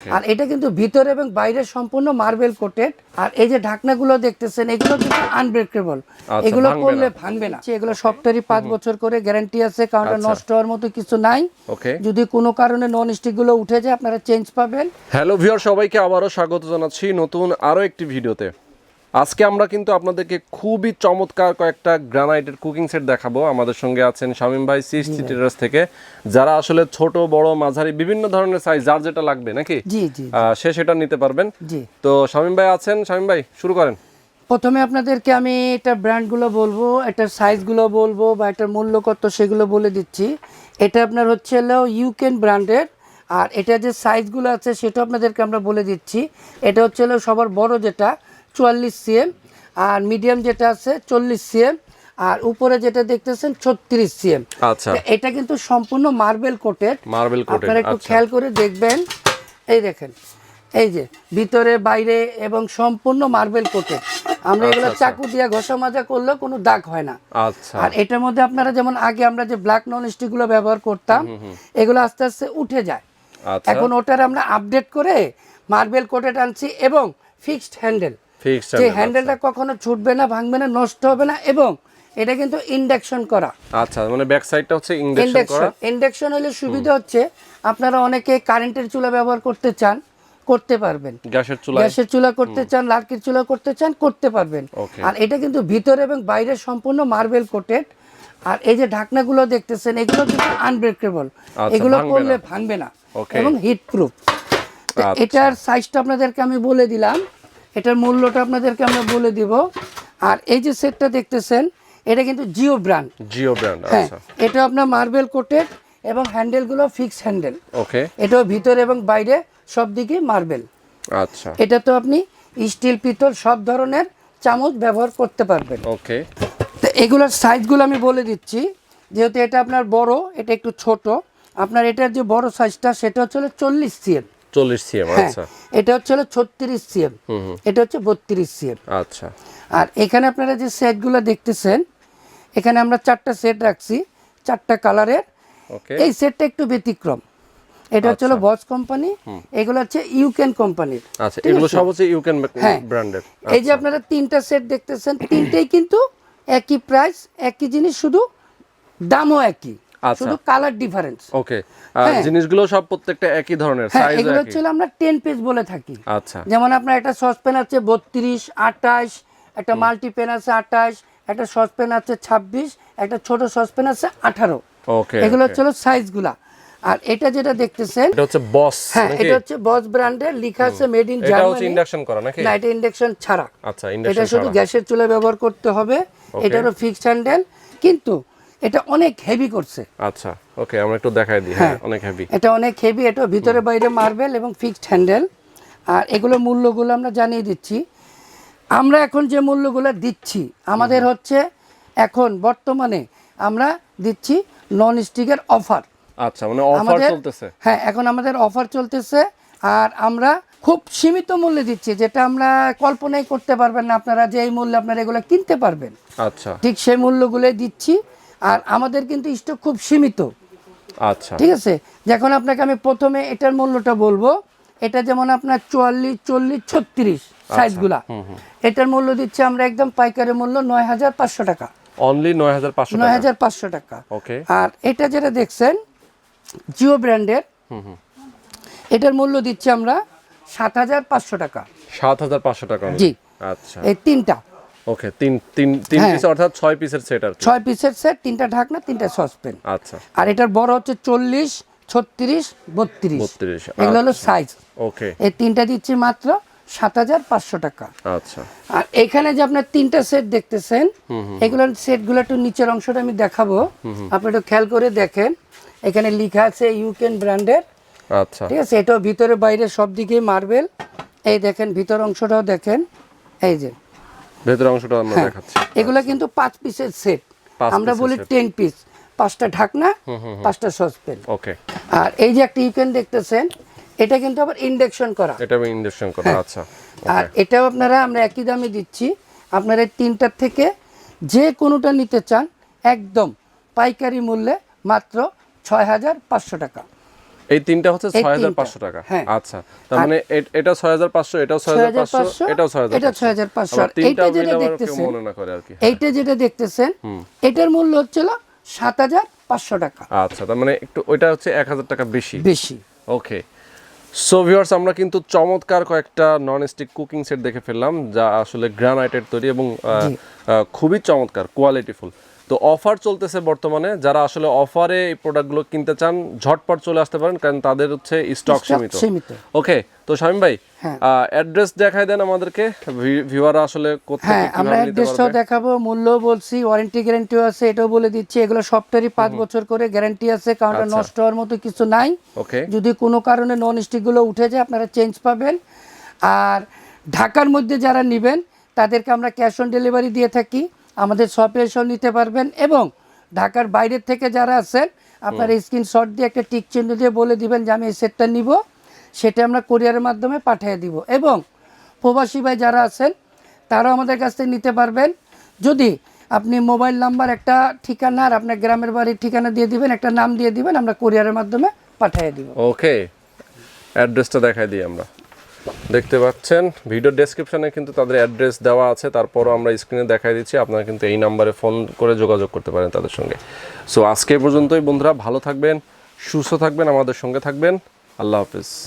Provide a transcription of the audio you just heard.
আর এটা কিন্তু ভিতরে এবং বাইরে সম্পূর্ণ মার্বেল কোটেড আর এই যে ঢাকনাগুলো দেখতেছেন এগুলো কিন্তু আনব্রেকেবল আচ্ছা, এগুলো করলে। ভাঙবে না। এগুলো সপ্তাহে পাঁচ বছর করে গ্যারান্টি আছে কারণ আচ্ছা। নষ্ট হওয়ার মতো কিছু নাই। যদি কোনো কারণে নন স্টিকগুলো উঠে যায় আপনারা চেঞ্জ পাবেন। হ্যালো ভিউয়ার সবাইকে আবারও স্বাগত জানাচ্ছি নতুন আরও একটি ভিডিওতে। আজকে আমরা কিন্তু আপনাদেরকে খুবই চমৎকার কয়েকটা গ্রানাইটের কুকিং সেট দেখাবো। আমাদের সঙ্গে আছেন শামীম ভাই সিস টেরাস থেকে যারা আসলে ছোট বড় মাঝারি বিভিন্ন ধরনের সাইজ যার যেটা লাগবে নাকি? জি জি সে সেটা নিতে পারবেন। জি। তো শামীম ভাই আছেন। শামীম ভাই শুরু করেন। প্রথমে আপনাদেরকে আমি এটার ব্র্যান্ডগুলো বলব এটার সাইজগুলো বলব বা এটার মূল্য কত সেগুলো বলে দিচ্ছি। এটা আপনার হচ্ছে হলো ইউকেন ব্র্যান্ডের আর এটা যে সাইজগুলো আছে সেটা আপনাদেরকে আমরা বলে দিচ্ছি। এটা হচ্ছে হলো সবার বড় যেটা চুয়াল্লিশ সিএম আর মিডিয়াম যেটা আছে চল্লিশ সিএম আর উপরে যেটা দেখতেছেন ছত্রিশ সিএম। আচ্ছা। এটা কিন্তু সম্পূর্ণ মার্বেল কোটেড। মার্বেল আপনারা একটু আচ্ছা। খেয়াল করে দেখবেন। এই দেখেন এই যে ভিতরে বাইরে এবং সম্পূর্ণ মার্বেল কোটেড। আমরা এগুলো আচ্ছা। চাকু দিয়ে ঘষা মাজা করলেও কোনো দাগ হয় না। আচ্ছা। আর এটার মধ্যে আপনারা যেমন আগে আমরা যে ব্ল্যাক ননগুলো ব্যবহার করতাম এগুলো আস্তে আস্তে উঠে যায়। এখন ওটার আমরা আপডেট করে মার্বেল কোটেড আনছি এবং ফিক্সড হ্যান্ডেল। যে হ্যান্ডেলটা কখনো ছুটবে না ভাঙবে না নষ্ট হবে না এবং এটা কিন্তু ইন্ডাকশন করা। আচ্ছা মানে ব্যাক সাইডটা হচ্ছে ইন্ডাকশন করা। ইন্ডাকশন হলে সুবিধা হচ্ছে আপনারা অনেকে কারেন্টের চুলা ব্যবহার করতে চান করতে পারবেন। গ্যাসের চুলা গ্যাসের চুলা করতে চান লার্কির চুলা করতে চান করতে পারবেন। আর এটা কিন্তু ভিতরে এবং বাইরে সম্পূর্ণ মার্বেল কোটেড আর এই যে ঢাকনাগুলো দেখতেছেন এগুলো কিন্তু আনব্রেকেবল আচ্ছা, এগুলো করলে ভাঙবে না এবং হিট প্রুফ আচ্ছা। এটার সাইজটা আপনাদেরকে আমি বলে দিলাম এটার মূল্যটা আপনাদেরকে আমরা বলে দিব। আর এই যে সেটটা দেখতেছেন এটা কিন্তু জিও ব্র্যান্ড জিও ব্র্যান্ড হ্যাঁ আচ্ছা। এটা আপনার মার্বেল কোটেড এবং হ্যান্ডেলগুলো ফিক্স হ্যান্ডেল ওকে এটাও ভিতরে এবং বাইরে সব দিকে মার্বেল আচ্ছা। এটা তো আপনি স্টিল পিতল সব ধরনের চামচ ব্যবহার করতে পারবেন। ওকে তো এগুলোর সাইজগুলো আমি বলে দিচ্ছি। যেহেতু এটা আপনার বড় এটা একটু ছোট। আপনার এটার যে বড় সাইজটা সেটা হচ্ছে চল্লিশ সিএম চল্লিশ সিএম হ্যাঁ আচ্ছা। এটা হচ্ছে হলো ছত্রিশ সিএম এটা হচ্ছে বত্রিশ সিএম আচ্ছা। আর এখানে আপনারা যে সেটগুলো দেখতেছেন এখানে আমরা চারটা সেট রাখছি চারটা কালারের। এই সেটটা একটু ব্যতিক্রম। এটা হচ্ছে বস কোম্পানি এগুলো হচ্ছে ইউকেন কোম্পানির। আচ্ছা এগুলো সব হচ্ছে ইউকেন হ্যাঁ। ব্র্যান্ডের এই যে আপনারা তিনটা সেট দেখতেছেন তিনটেই কিন্তু একই প্রাইস একই জিনিস শুধু দামও একই। আচ্ছা। শুধু কালার ডিফারেন্স ওকে হ্যাঁ। জিনিসগুলো সব প্রত্যেকটা একই ধরনের হ্যাঁ সাইজ এগুলো একই। হচ্ছে আমরা টেন পিস বলে থাকি। আচ্ছা। যেমন আপনার একটা সসপ্যান আছে বত্রিশ আঠাশ একটা মাল্টি পেন আছে আঠাশ একটা সসপ্যান আছে ছাব্বিশ একটা ছোট সসপ্যান আছে আঠারো। ওকে এগুলো হচ্ছে সাইজগুলা আর এটা যেটা দেখতেছেন এটা হচ্ছে বস হ্যাঁ এটা হচ্ছে বস ব্র্যান্ডের লেখা আছে মেড ইন জার্মানি এটা হচ্ছে ইন্ডাকশন করা নাকি? না এটা ইন্ডাকশন ছাড়া। আচ্ছা ইন্ডাকশন এটা শুধু গ্যাসের চুলা ব্যবহার করতে হবে। এটারও ফিক্সড হ্যান্ডেল কিন্তু এটা অনেক হেভি করছে। আচ্ছা ওকে আমরা একটু দেখাই দিই। হ্যাঁ অনেক হেভি এটা অনেক হেভি এটা ভিতরে বাইরে মার্বেল এবং ফিক্সড হ্যান্ডেল আর এগুলো মূল্যগুলো আমরা জানিয়ে দিচ্ছি। আমরা এখন যে মূল্যগুলো দিচ্ছি আমাদের হচ্ছে এখন বর্তমানে আমরা দিচ্ছি নন স্টিকের অফার আচ্ছা মানে অফার চলতেছে। হ্যাঁ এখন আমাদের অফার চলতেছে। আর আমরা খুব সীমিত মূল্যে দিচ্ছি যেটা আমরা কল্পনাই করতে পারবেন না আপনারা যে এই মূল্যে আপনারা এগুলো কিনতে পারবেন। আচ্ছা। ঠিক সেই মূল্যগুলোই দিচ্ছি। আর আমাদের কিন্তু স্টক খুব সীমিত। আচ্ছা। ঠিক আছে? যখন আপনাকে আমি প্রথমে এটার মূল্যটা বলব এটা যেমন আপনার চুয়াল্লিশ চল্লিশ ছত্রিশ আচ্ছা, সাইজগুলা এটার মূল্য দিচ্ছে আমরা একদম পাইকারি মূল্য নয় হাজার পাঁচশো টাকা। অনলি নয় হাজার পাঁচশো নয় হাজার পাঁচশো টাকা। ওকে আর এটা যেটা দেখছেন জিও ব্র্যান্ডের এটার মূল্য দিচ্ছি আমরা সাত হাজার পাঁচশো টাকা। সাত হাজার পাঁচশো টাকা। জি। আচ্ছা। এই তিনটা। ওকে তিন তিন তিন হ্যাঁ। পিস অর্থাৎ ছয় পিসের সেট আর কি। ছয় পিসের সেট তিনটা ঢাকনা তিনটা সসপেন আচ্ছা। আর এটার বড় হচ্ছে চল্লিশ ছত্রিশ বত্রিশ। 32, এগুলো হলো সাইজ ওকে এই তিনটা দিচ্ছি মাত্র সাত হাজার পাঁচশো টাকা। আচ্ছা। আর এখানে যে আপনার তিনটা সেট দেখতেছেন এগুলোর সেটগুলো একটু নিচের অংশটা আমি দেখাবো। আপনি একটু খেয়াল করে দেখেন। এখানে লেখা আছে ইউকেন ব্র্যান্ডের আচ্ছা। ঠিক আছে? এটাও ভিতরে বাইরে সব দিকেই মার্বেল এই দেখেন ভিতর অংশটাও দেখেন। এই যে ভেতরের অংশটা আমরা হ্যাঁ। দেখাচ্ছি। এগুলো কিন্তু পাঁচ পিসের সেট আমরা বলি টেন পিস পাঁচটা ঢাকনা পাঁচটা সসপেন ওকে আর এই যে একটা ইউকেন দেখতেছেন এটা কিন্তু আবার ইন্ডাকশন করা। এটা ইন্ডাকশন করা হ্যাঁ। আচ্ছা। আর এটাও আপনারা আমরা একই দামে দিচ্ছি। আপনারা এই তিনটার থেকে যে কোনোটা নিতে চান একদম পাইকারি মূল্যে মাত্র ছয় হাজার পাঁচশো টাকা। এই তিনটা হচ্ছে এই ছয় হাজার তিনটা। পাঁচশো টাকা। হ্যাঁ। আচ্ছা তার মানে এটা ছয় হাজার পাঁচশো এটাও ছয় হাজার পাঁচশো 6500, এটাও ছয় হাজার এটা 6500, আর এইটা যেটা দেখতেছেন, মনে করে আর কি এইটা যেটা দেখতেছেন এটার মূল্য হচ্ছিল হাজার পাঁচশো টাকা। আচ্ছা তার মানে একটু ওইটা হচ্ছে এক হাজার টাকা বেশি। বেশি। ওকে। সো ভিউয়ার্স আমরা কিন্তু চমৎকার কয়েকটা নন স্টিক কুকিং সেট দেখে ফেললাম যা আসলে গ্রানাইটের তৈরি এবং খুবই চমৎকার কোয়ালিটিফুল তো অফার চলতেছে বর্তমানে। যারা আসলে অফারে এই প্রোডাক্টগুলো কিনতে চান ঝটপট চলে আসতে পারেন কারণ তাদের হচ্ছে স্টক সীমিত। ওকে তো শামিম ভাই। অ্যাড্রেস দেখাই দেন আমাদেরকে। ভিউয়াররা আসলে কোথায় হ্যাঁ আমরা অ্যাড্রেসটাও দেখাবো মূল্য বলছি ওয়ারেন্টি গ্যারান্টিও আছে এটাও বলে দিচ্ছি। এগুলো সফটওয়্যারই পাঁচ বছর করে গ্যারান্টি আছে কারণ আচ্ছা। নষ্ট হওয়ার মতো কিছু নাই। ওকে যদি কোনো কারণে নন স্টিকগুলো উঠে যায় আপনারা চেঞ্জ পাবেন। আর ঢাকার মধ্যে যারা নেবেন তাদেরকে আমরা ক্যাশ অন ডেলিভারি দিয়ে থাকি। আমাদের শপে এসেও নিতে পারবেন এবং ঢাকার বাইরের থেকে যারা আছেন আপনারা স্ক্রিনশট দিয়ে একটা টিক চিহ্ন দিয়ে বলে দিবেন যে আমি এই সেটটা নিব। সেটা আমরা কোরিয়ারের মাধ্যমে পাঠিয়ে দিব। এবং প্রবাসী ভাই যারা আছেন তারাও আমাদের কাছ থেকে নিতে পারবেন। যদি আপনি মোবাইল নাম্বার একটা ঠিকানা আর আপনার গ্রামের বাড়ির ঠিকানা দিয়ে দিবেন একটা নাম দিয়ে দিবেন আমরা কোরিয়ারের মাধ্যমে পাঠিয়ে দিব। ওকে অ্যাড্রেসটা দেখাই দিই আমরা। দেখতে পাচ্ছেন। ভিডিও ডেসক্রিপশানে কিন্তু তাদের অ্যাড্রেস দেওয়া আছে। তারপরও আমরা স্ক্রিনে দেখাই দিচ্ছি। আপনারা কিন্তু এই নাম্বারে ফোন করে যোগাযোগ করতে পারেন তাদের সঙ্গে। সো আজকে পর্যন্তই বন্ধুরা। ভালো থাকবেন, সুস্থ থাকবেন, আমাদের সঙ্গে থাকবেন। আল্লাহ হাফিজ।